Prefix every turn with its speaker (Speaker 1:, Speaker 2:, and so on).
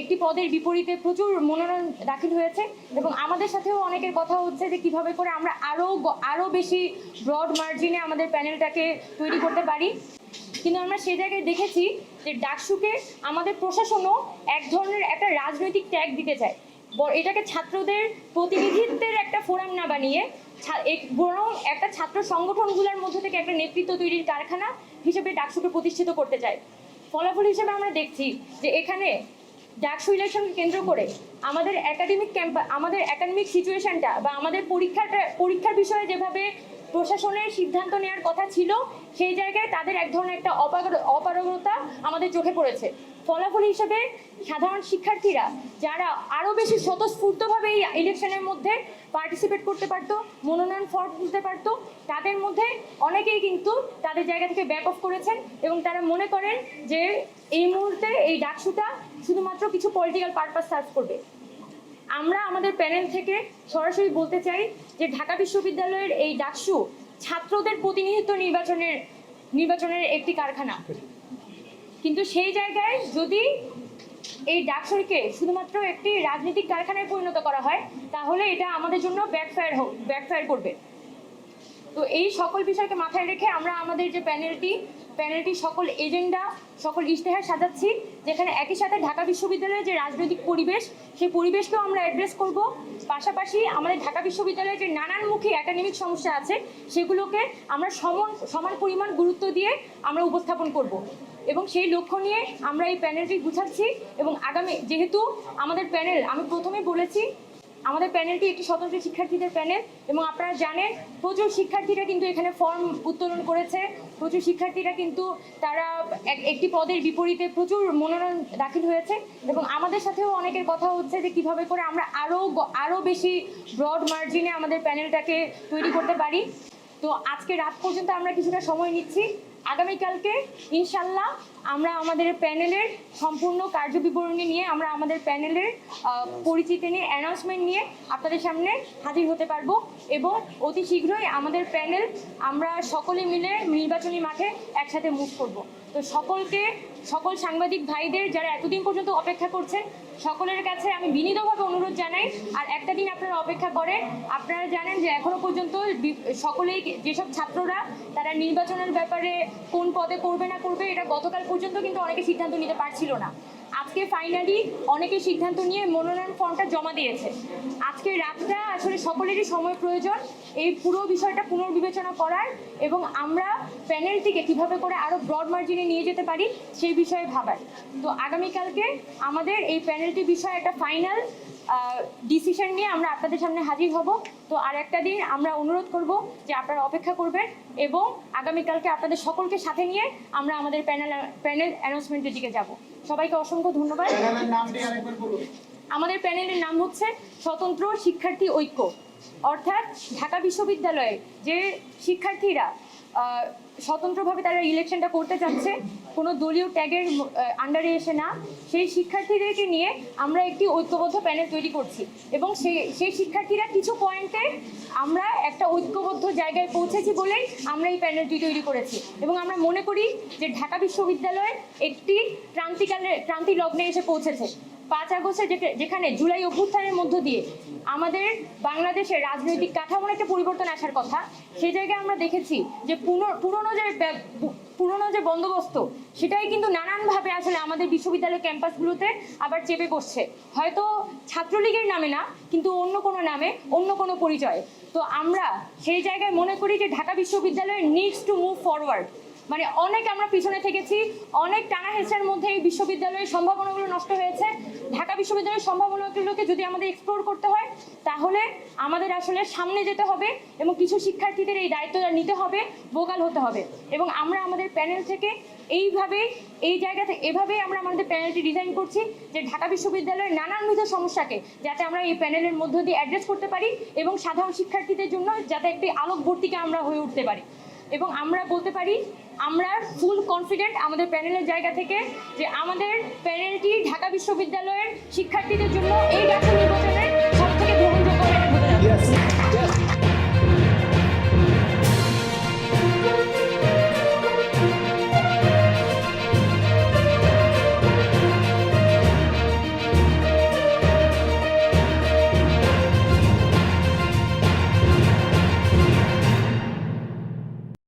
Speaker 1: একটি পদের বিপরীতে প্রচুর মনোনয়ন দাখিল হয়েছে এবং আমাদের সাথেও অনেকের কথা হচ্ছে যে কীভাবে করে আমরা আরও আরও বেশি ব্রড মার্জিনে আমাদের প্যানেলটাকে তৈরি করতে পারি। কিন্তু আমরা সে জায়গায় দেখেছি যে ডাকসুকে আমাদের প্রশাসনও এক ধরনের একটা রাজনৈতিক ট্যাগ দিতে চায়। এটাকে ছাত্রদের প্রতিনিধিত্বের একটা ফোরাম না বানিয়ে বরং একটা ছাত্র সংগঠনগুলোর মধ্যে থেকে একটা নেতৃত্ব তৈরির কারখানা হিসেবে ডাকসুকে প্রতিষ্ঠিত করতে চায়। ফলাফল হিসেবে আমরা দেখছি যে এখানে ডাকসু ইলেকশনকে কেন্দ্র করে আমাদের একাডেমিক ক্যাম্প আমাদের একাডেমিক সিচুয়েশনটা বা আমাদের পরীক্ষাটা পরীক্ষার বিষয়ে যেভাবে প্রশাসনের সিদ্ধান্ত নেওয়ার কথা ছিল, সেই জায়গায় তাদের এক ধরনের একটা অপারগ- অপারগতা আমাদের চোখে পড়েছে। ফলাফল হিসেবে সাধারণ শিক্ষার্থীরা যারা আরও বেশি স্বতঃস্ফূর্তভাবে এই ইলেকশনের মধ্যে পার্টিসিপেট করতে পারতো, মনোনয়ন ফর্ম তুলতে পারতো, তাদের মধ্যে অনেকেই কিন্তু তাদের জায়গা থেকে ব্যাক অফ করেছেন এবং তারা মনে করেন যে এই মুহূর্তে এই ডাকসুটা শুধুমাত্র কিছু পলিটিক্যাল পারপাস সার্ভ করবে। আমরা আমাদের প্যানেল থেকে সরাসরি বলতে চাই যে ঢাকা বিশ্ববিদ্যালয়ের এই ডাকসু ছাত্রদের প্রতিনিধিত্ব নির্বাচনের নির্বাচনের একটি কারখানা। কিন্তু সেই জায়গায় যদি এই ডাকসুরকে শুধুমাত্র একটি রাজনৈতিক কারখানায় পরিণত করা হয়, তাহলে এটা আমাদের জন্য ব্যাকফায়ার হোক ব্যাকফায়ার করবে। তো এই সকল বিষয়কে মাথায় রেখে আমরা আমাদের যে প্যানেলটি প্যানেলটি সকল এজেন্ডা, সকল ইশতেহার সাজাচ্ছি, যেখানে একই সাথে ঢাকা বিশ্ববিদ্যালয়ের যে রাজনৈতিক পরিবেশ, সেই পরিবেশকেও আমরা অ্যাড্রেস করব। পাশাপাশি আমাদের ঢাকা বিশ্ববিদ্যালয়ের যে নানানমুখী একাডেমিক সমস্যা আছে, সেগুলোকে আমরা সমান সমান পরিমাণ গুরুত্ব দিয়ে আমরা উপস্থাপন করব। এবং সেই লক্ষ্য নিয়ে আমরা এই প্যানেলটি গুছাচ্ছি এবং আগামী, যেহেতু আমাদের প্যানেল, আমি প্রথমেই বলেছি আমাদের প্যানেলটি একটি স্বতন্ত্র শিক্ষার্থীদের প্যানেল এবং আপনারা জানেন, প্রচুর শিক্ষার্থীরা কিন্তু এখানে ফর্ম উত্তোলন করেছে। প্রচুর শিক্ষার্থীরা কিন্তু তারা এক- একটি পদের বিপরীতে প্রচুর মনোনয়ন দাখিল হয়েছে এবং আমাদের সাথেও অনেকের কথা হচ্ছে যে কীভাবে করে আমরা আরও আরও বেশি ব্রড মার্জিনে আমাদের প্যানেলটাকে তৈরি করতে পারি। তো আজকে রাত পর্যন্ত আমরা কিছুটা সময় নিচ্ছি। আগামীকালকে ইনশাল্লাহ আমরা আমাদের প্যানেলের সম্পূর্ণ কার্যবিবরণী নিয়ে আমরা আমাদের প্যানেলের পরিচিতি নিয়ে অ্যানাউন্সমেন্ট নিয়ে আপনাদের সামনে হাজির হতে পারব এবং অতি শীঘ্রই আমাদের প্যানেল আমরা সকলে মিলে নির্বাচনী মাঠে একসাথে মুভ করব। তো সকলকে, সকল সাংবাদিক ভাইদের যারা এতদিন পর্যন্ত অপেক্ষা করছেন সকলের কাছে আমি বিনীতভাবে অনুরোধ জানাই। আর একটা দিন আপনারা অপেক্ষা করেন। আপনারা জানেন যে এখনও পর্যন্ত সকলেই যেসব ছাত্ররা, তারা নির্বাচনের ব্যাপারে কোন পদে করবে না করবে, এটা গতকাল পর্যন্ত কিন্তু অনেকে সিদ্ধান্ত নিতে পারছিল না। আজকে ফাইনালি অনেকে সিদ্ধান্ত নিয়ে মনোনয়ন ফর্মটা জমা দিয়েছে। আজকে রাতটা আসলে সকলেরই সময় প্রয়োজন, এই পুরো বিষয়টা পুনর্বিবেচনা করার এবং আমরা প্যানেলটিকে কীভাবে করে আরও ব্রড মার্জিনে নিয়ে যেতে পারি সেই বিষয়ে ভাবার। তো আগামীকালকে আমাদের এই প্যানেলটি বিষয়ে একটা ফাইনাল ডিসিশন নিয়ে আমরা আপনাদের সামনে হাজির হব। তো আর একটা দিন আমরা অনুরোধ করব যে আপনারা অপেক্ষা করবেন এবং আগামীকালকে আপনাদের সকলকে সাথে নিয়ে আমরা আমাদের প্যানেল প্যানেল অ্যানাউন্সমেন্টের দিকে যাব। সবাইকে অসংখ্য ধন্যবাদ। আমাদের প্যানেলের নাম হচ্ছে স্বতন্ত্র শিক্ষার্থী ঐক্য। অর্থাৎ ঢাকা বিশ্ববিদ্যালয়ে যে শিক্ষার্থীরা স্বতন্ত্রভাবে তারা ইলেকশনটা করতে চাচ্ছে। কোনো দলীয় ট্যাগের আন্ডারে এসে না। সেই শিক্ষার্থীদেরকে নিয়ে আমরা একটি ঐক্যবদ্ধ প্যানেল তৈরি করছি। এবং সেই সেই শিক্ষার্থীরা কিছু পয়েন্টে আমরা একটা ঐক্যবদ্ধ জায়গায় পৌঁছেছি বলেই আমরা এই প্যানেলটি তৈরি করেছি। এবং আমরা মনে করি যে ঢাকা বিশ্ববিদ্যালয় একটি ক্রান্তিকালে ক্রান্তি লগ্নে এসে পৌঁছেছে। পাঁচ আগস্টে যেখা- যেখানে জুলাই অভ্যুত্থানের মধ্য দিয়ে আমাদের বাংলাদেশের রাজনৈতিক কাঠামোর একটা পরিবর্তন আসার কথা, সেই জায়গায় আমরা দেখেছি যে পুরনো যে পুরনো যে বন্দোবস্ত, সেটাই কিন্তু নানানভাবে আসলে আমাদের বিশ্ববিদ্যালয় ক্যাম্পাসগুলোতে আবার চেপে বসছে। হয়তো ছাত্রলীগের নামে না, কিন্তু অন্য কোনো নামে, অন্য কোনো পরিচয়। তো আমরা সেই জায়গায় মনে করি যে ঢাকা বিশ্ববিদ্যালয়ের নিডস টু মুভ ফরওয়ার্ড মানে অনেক আমরা পিছনে থেকেছি, অনেক টানা হেঁচড়ার মধ্যে এই বিশ্ববিদ্যালয়ের সম্ভাবনাগুলো নষ্ট হয়েছে। ঢাকা বিশ্ববিদ্যালয়ের সম্ভাবনাগুলোকে যদি আমাদের এক্সপ্লোর করতে হয়, তাহলে আমাদের আসলে সামনে যেতে হবে এবং কিছু শিক্ষার্থীদের এই দায়িত্বটা নিতে হবে ভোকাল হতে হবে। এবং আমরা আমাদের প্যানেল থেকে এইভাবে, এই জায়গা থেকে এভাবেই আমরা আমাদের প্যানেলটি ডিজাইন করছি যে ঢাকা বিশ্ববিদ্যালয়ের নানানবিধ সমস্যাকে যাতে আমরা এই প্যানেলের মধ্য দিয়ে অ্যাড্রেস করতে পারি এবং সাধারণ শিক্ষার্থীদের জন্য যাতে একটি আলোকবর্তিকা আমরা হয়ে উঠতে পারি। এবং আমরা বলতে পারি আমরা ফুল কনফিডেন্ট আমাদের প্যানেলের জায়গা থেকে যে আমাদের প্যানেলটি ঢাকা বিশ্ববিদ্যালয়ের শিক্ষার্থীদের জন্য এই ডাক্তার নির্বাচনের সব থেকে গ্রহণযোগ্য